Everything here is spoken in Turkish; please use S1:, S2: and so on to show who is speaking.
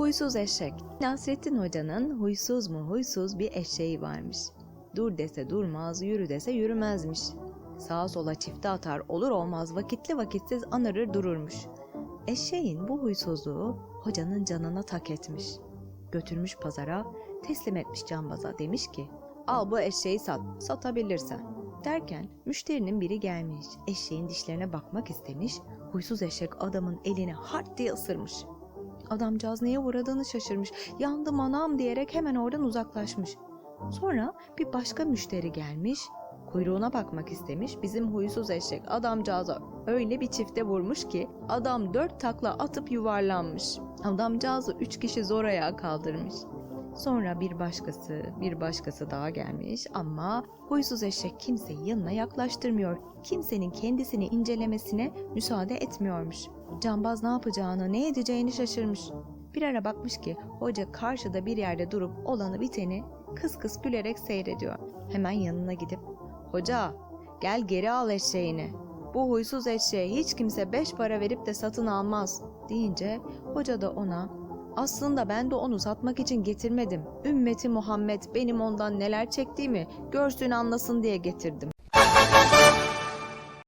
S1: Huysuz eşek. Nasrettin Hoca'nın huysuz mu huysuz bir eşeği varmış. Dur dese durmaz, yürü dese yürümezmiş. Sağa sola çifte atar, olur olmaz vakitli vakitsiz anırır dururmuş. Eşeğin bu huysuzluğu hocanın canına tak etmiş. Götürmüş pazara, teslim etmiş cambaza demiş ki, al bu eşeği sat, satabilirsen. Derken müşterinin biri gelmiş, eşeğin dişlerine bakmak istemiş, huysuz eşek adamın elini hart diye ısırmış. Adamcağız neye uğradığını şaşırmış. Yandım anam diyerek hemen oradan uzaklaşmış. Sonra bir başka müşteri gelmiş. Kuyruğuna bakmak istemiş. Bizim huysuz eşek adamcağıza öyle bir çifte vurmuş ki adam dört takla atıp yuvarlanmış. Adamcağızı üç kişi zor ayağa kaldırmış. Sonra bir başkası, bir başkası daha gelmiş ama huysuz eşek kimseyi yanına yaklaştırmıyor. Kimsenin kendisini incelemesine müsaade etmiyormuş. Cambaz ne yapacağını, ne edeceğini şaşırmış. Bir ara bakmış ki hoca karşıda bir yerde durup olanı biteni kıs kıs gülerek seyrediyor. Hemen yanına gidip "Hoca, gel geri al eşeğini. Bu huysuz eşeği hiç kimse beş para verip de satın almaz." deyince hoca da ona aslında ben de onu satmak için getirmedim. Ümmeti Muhammed benim ondan neler çektiğimi görsün anlasın diye getirdim.